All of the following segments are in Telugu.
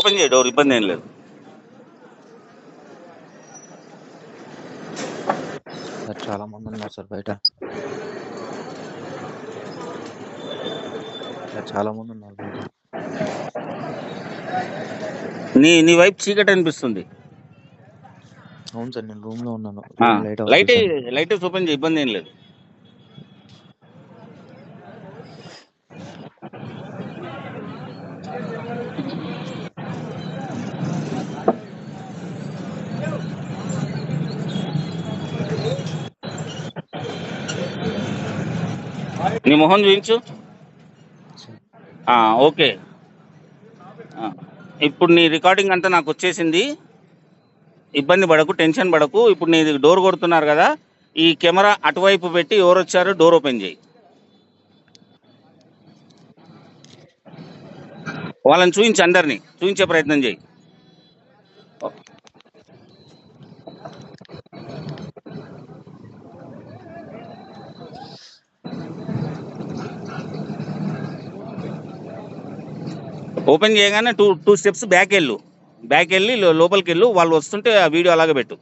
ఓపెన్ చేయి డోర్ ఇబ్బంది ఏం లేదు. సార్ చాలా మంది ఉన్నారు సార్ బయట. చాలా మంది ఉన్నారు బయట. నీ నీ వైపు చీకటి అనిపిస్తుంది. అవును సార్ నేను రూమ్లో ఉన్నాను లైట్ లైట్. లైట్ ఓపెన్ చేయి ఇబ్బంది ఏం లేదు. నీ మొహం చూపించు. ఓకే. ఇప్పుడు నీ రికార్డింగ్ అంతా నాకు వచ్చేసింది. ఇబ్బంది పడకు టెన్షన్ పడకు. ఇప్పుడు నీ డోర్ కొడుతున్నారు కదా ఈ కెమెరా అటువైపు పెట్టి ఎవరు వచ్చారో డోర్ ఓపెన్ చేయి. వాళ్ళని చూపించి అందరినీ చూపించే ప్రయత్నం చేయి. ఓపెన్ చేయగానే టూ టూ స్టెప్స్ బ్యాక్ వెళ్ళు బ్యాక్ వెళ్ళి లోపలికి వెళ్ళు వాళ్ళు వస్తుంటే ఆ వీడియో అలాగే పెట్టు.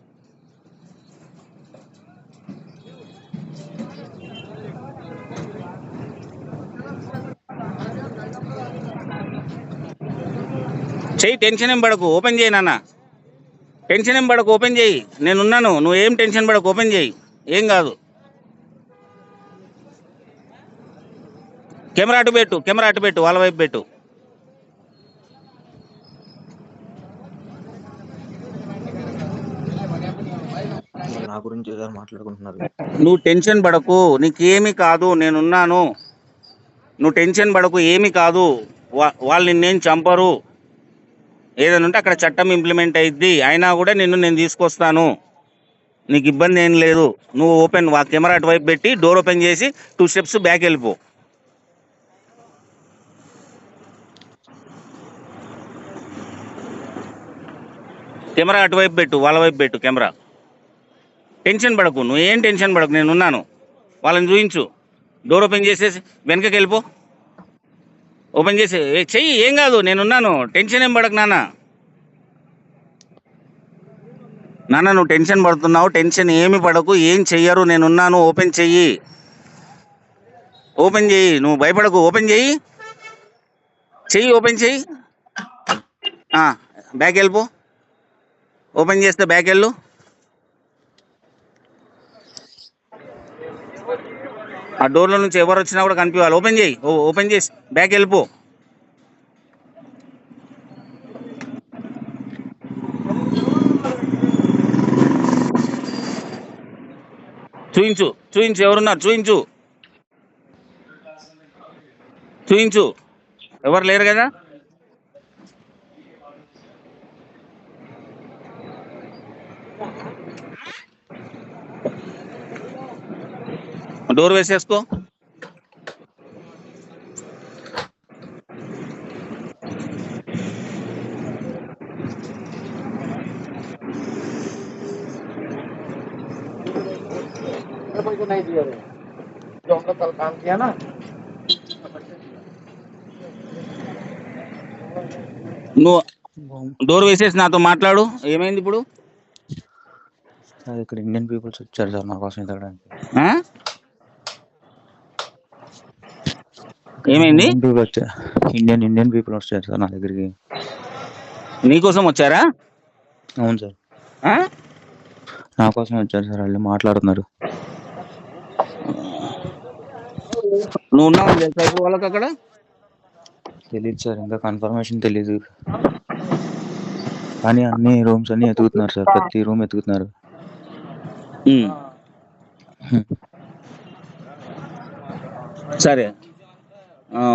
చెయ్యి టెన్షన్ ఏం పడకు ఓపెన్ చేయి నాన్న. టెన్షన్ ఏం పడకు ఓపెన్ చేయి. నేనున్నాను నువ్వు ఏం టెన్షన్ పడకు ఓపెన్ చేయి. ఏం కాదు. కెమెరా అటు పెట్టు కెమెరా అటు పెట్టు వాళ్ళ వైపు పెట్టు. నా గురించి ఏదో మాట్లాడుకుంటున్నారు నువ్వు టెన్షన్ పడకు నీకేమి కాదు నేనున్నాను. నువ్వు టెన్షన్ పడకు ఏమి కాదు. వా- వాళ్ళు నిన్నేం చంపరు. ఏదైనా ఉంటే అక్కడ చట్టం ఇంప్లిమెంట్ అయ్యిద్ది అయినా కూడా నిన్ను నేను తీసుకొస్తాను. నీకు ఇబ్బంది ఏం లేదు. నువ్వు ఓపెన్ వా కెమెరా అటువైపు పెట్టి డోర్ ఓపెన్ చేసి టూ స్టెప్స్ బ్యాక్ వెళ్ళిపో. కెమెరా అటువైపు పెట్టు వాళ్ళ వైపు పెట్టు కెమెరా. టెన్షన్ పడకు నువ్వు ఏం టెన్షన్ పడకు నేను ఉన్నాను. వాళ్ళని చూపించు డోర్ ఓపెన్ చేసేసి వెనకకి వెళ్ళిపో. ఓపెన్ చేసి చెయ్యి ఏం కాదు నేనున్నాను టెన్షన్ ఏం పడకు నాన్న. నాన్న నువ్వు టెన్షన్ పడుతున్నావు టెన్షన్ ఏమి పడకు ఏం చెయ్యరు నేనున్నాను ఓపెన్ చెయ్యి. ఓపెన్ చెయ్యి నువ్వు భయపడకు ఓపెన్ చెయ్యి. చెయ్యి ఓపెన్ చెయ్యి. బ్యాక్ వెళ్ళిపో. ఓపెన్ చేస్తే బ్యాక్ వెళ్ళు. ఆ డోర్లో నుంచి ఎవరు వచ్చినా కూడా కనిపించాలి. ఓపెన్ చేయి. ఓ ఓపెన్ చేసి. బ్యాక్ వెళ్ళిపో. చూయించు. చూయించు. ఎవరున్నారు? చూయించు. చూయించు. ఎవరు లేరు కదా? డోర్ వేసేసుకో कोई को नहीं दिया रे जो हम लोग कल काम किया ना నువ్వు డోర్ వేసేసి నాతో మాట్లాడు ఏమైంది ఇప్పుడు సార్ ఇక్కడ ఇండియన్ పీపుల్స్ వచ్చారు సార్ నా కోసం ఎతకడానికి ఏమైంది? ఇండియన్ ఇండియన్ పీపుల్ వచ్చారు సార్ నా దగ్గరికి. నీకోసం వచ్చారా? అవును సార్? నా కోసం వచ్చారు సార్ వాళ్ళు మాట్లాడుతున్నారు. నువ్వు ఉన్నావు తెలుసా వాళ్ళకి అక్కడ? తెలియదు సార్ ఇంకా కన్ఫర్మేషన్ తెలీదు. కానీ అన్ని రూమ్స్ అన్ని ఎతుకుతున్నారు సార్ ప్రతి రూమ్ ఎతుకుతున్నారు. ఉమ్. సరే.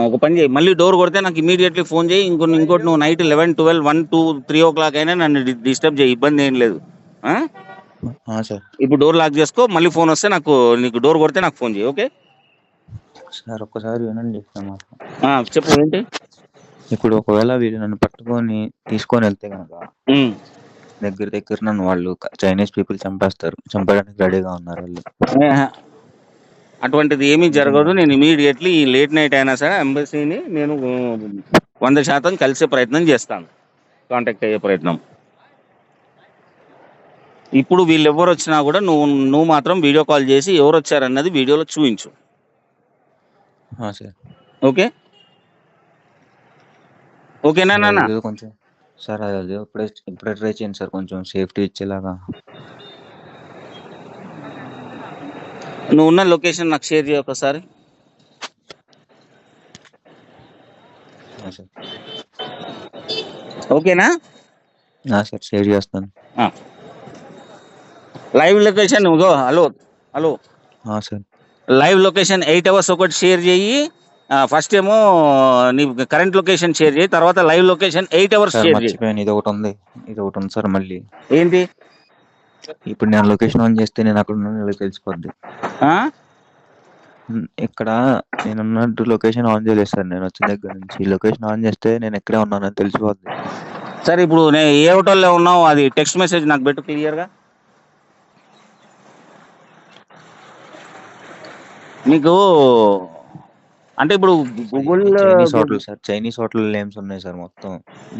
ఒక పని చేయి. మళ్ళీ డోర్ కొడితే నాకు ఇమీడియట్లీ ఫోన్ చేయి. ఇంకొన్ని ఇంకోటి నువ్వు night eleven twelve one two three o'clock అయినా నన్ను డిస్టర్బ్ చేయి. ఇబ్బంది ఏం లేదు. సార్. ఇప్పుడు డోర్ లాక్ చేసుకో. మళ్ళీ ఫోన్ వస్తే నాకు నీకు డోర్ కొడితే నాకు ఫోన్ చేయి ఓకే సార్ ఒక్కసారి వినండి. చెప్పు ఏంటి? ఇప్పుడు ఒకవేళ వీళ్ళు నన్ను పట్టుకొని తీసుకొని వెళ్తే కనుక. దగ్గర దగ్గర నన్ను వాళ్ళు చైనీస్ పీపుల్ చంపేస్తారు. చంపడానికి రెడీగా ఉన్నారు వాళ్ళు. అటువంటిది ఏమీ జరగదు. నేను ఇమీడియట్లీ ఈ లేట్ నైట్ అయినా సరే ఎంబసీని నేను వంద శాతం కలిసే ప్రయత్నం చేస్తాను. కాంటాక్ట్ అయ్యే ప్రయత్నం. ఇప్పుడు వీళ్ళు ఎవరు వచ్చినా కూడా నువ్వు నువ్వు మాత్రం వీడియో కాల్ చేసి ఎవరు వచ్చారన్నది వీడియోలో చూపించు. సార్. ఓకే? ఓకేనా నాన్న. కొంచెం. సార్ అది ఇప్పుడే ఇప్పుడే ట్రై చేయండి సార్ కొంచెం సేఫ్టీ ఇచ్చేలాగా. నువ్వు ఉన్న లొకేషన్ నాకు షేర్ చేయ ఒకసారి. ఓకేనా? సార్ షేర్ చేస్తాను. లైవ్ లొకేషన్ ఇగో hello hello. Sir. Live location eight hours ఒకటి షేర్ చేయి. ఫస్ట్ ఏమో నీ కరెంట్ లొకేషన్ షేర్ చేయి తర్వాత live location eight hours share చేయి. ఇది ఒకటి ఉంది. ఇది ఒకటి ఉంది సార్ మళ్ళీ. ఏంటి? ఇప్పుడు నేను లొకేషన్ ఆన్ చేస్తే నేను అక్కడ ఉన్నాను తెలిసిపోద్ది. ఇక్కడ నేను ఉన్నట్టు లొకేషన్ ఆన్ చేయలేదు సార్ నేను వచ్చిన దగ్గర నుంచి. లొకేషన్ ఆన్ చేస్తే నేను ఎక్కడే ఉన్నానని తెలిసిపోద్ది. సరే ఇప్పుడు నేను ఏ హోటల్లో ఉన్నావు? అది టెక్స్ట్ మెసేజ్ నాకు పెట్టు క్లియర్గా మీకు అంటే ఇప్పుడు Google Chinese hotel sir Chinese hotel names ఉన్నాయి సార్ మొత్తం.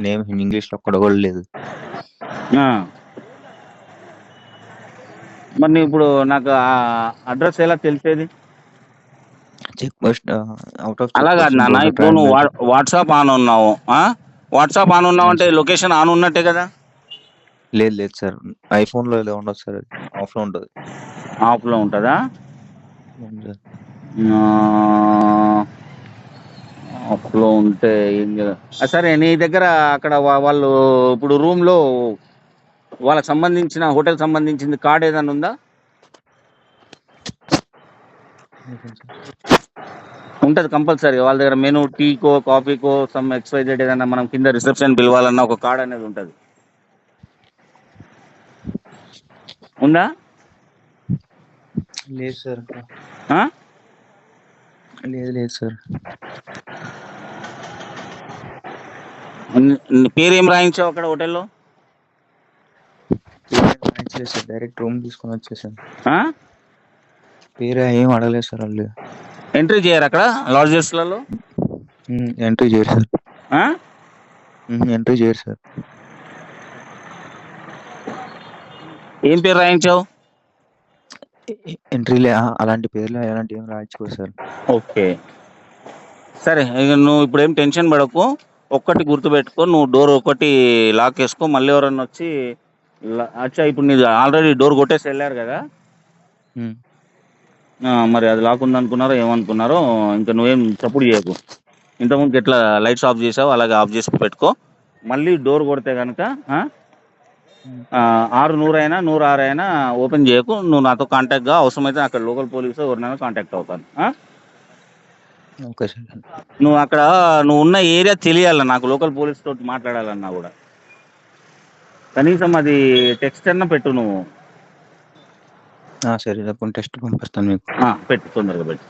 నేమ్ ఇంగ్లీష్లో ఒక్కడ కూడా లేదు. మరి ఇప్పుడు నాకు అడ్రస్ ఎలా తెలిసేది? చెక్ పోస్ట్ అవుట్ ఆఫ్ అలా కాదు నాన్న ఇప్పుడు నువ్వు వాట్సాప్ ఆన్ ఉన్నావు? వాట్సాప్ ఆన్ ఉన్నావు అంటే లొకేషన్ ఆన్ ఉన్నట్టే కదా? లేదు లేదు సార్. ఐఫోన్లో ఇలా ఉండదు సార్ ఆఫ్లో ఉంటుంది ఆఫ్లో ఉంటుందా? అవును సార్. ఆఫ్లో ఉంటే ఏం? ఆ, సరే నీ దగ్గర అక్కడ వాళ్ళు ఇప్పుడు రూమ్లో వాళ్ళకి సంబంధించిన హోటల్ సంబంధించింది కార్డ్ ఏదైనా ఉందా? ఉంటుంది కంపల్సరీ. వాళ్ళ దగ్గర మెనూ టీకో కాఫీకో సమ్ ఎక్స్వైజెడ్ ఏదైనా మనం కింద రిసెప్షన్ పిలవాలన్నా ఒక కార్డ్ అనేది ఉంటుంది. ఉందా? లేదు సార్? లేదు లేదు సార్. పేరు ఏం రాయించావు అక్కడ హోటల్లో? లేదు సార్ డైరెక్ట్ రూమ్ తీసుకొని వచ్చేసాను ఆ? పేరు ఏం అడగలేదు సార్ వాళ్ళు. ఎంట్రీ చేయరు అక్కడ? లాడ్జెస్లలో? ఎంట్రీ చేయరు సార్. ఆ? ఎంట్రీ చేయరు సార్. ఏం పేరు రాయించావు? ఎంట్రీ అలాంటి పేర్లు అలాంటి ఏం రాయించుకోరు సార్. ఓకే. సరే నువ్వు ఇప్పుడు ఏం టెన్షన్ పడకు. ఒక్కటి గుర్తుపెట్టుకో. నువ్వు డోర్ ఒకటి లాక్ వేసుకో మళ్ళీ ఎవరన్నా వచ్చి అచ్చా ఇప్పుడు నీది ఆల్రెడీ డోర్ కొట్టేసి వెళ్ళారు కదా? మరి అది లాక్ ఉందనుకున్నారో ఏమనుకున్నారో ఇంకా నువ్వేం చప్పుడు చేయకు. ఇంతకుముందు ఎట్లా లైట్స్ ఆఫ్ చేసావు అలాగే ఆఫ్ చేసి పెట్టుకో. మళ్ళీ డోర్ కొడితే కనుక ఆరు నూరు అయినా నూరు ఆరు అయినా ఓపెన్ చేయకు. నువ్వు నాతో కాంటాక్ట్గా అవసరమైతే అక్కడ లోకల్ పోలీసు ఎవరినైనా కాంటాక్ట్ అవుతాను. నువ్వు అక్కడ నువ్వు ఉన్న ఏరియా తెలియాలి నాకు లోకల్ పోలీస్ తోటి మాట్లాడాలన్నా కూడా. కనీసం అది టెక్స్ట్ అన్న పెట్టు నువ్వు. సరే టెస్ట్ పంపిస్తాను మీకు. పెట్టు తొందరగా పెట్టు.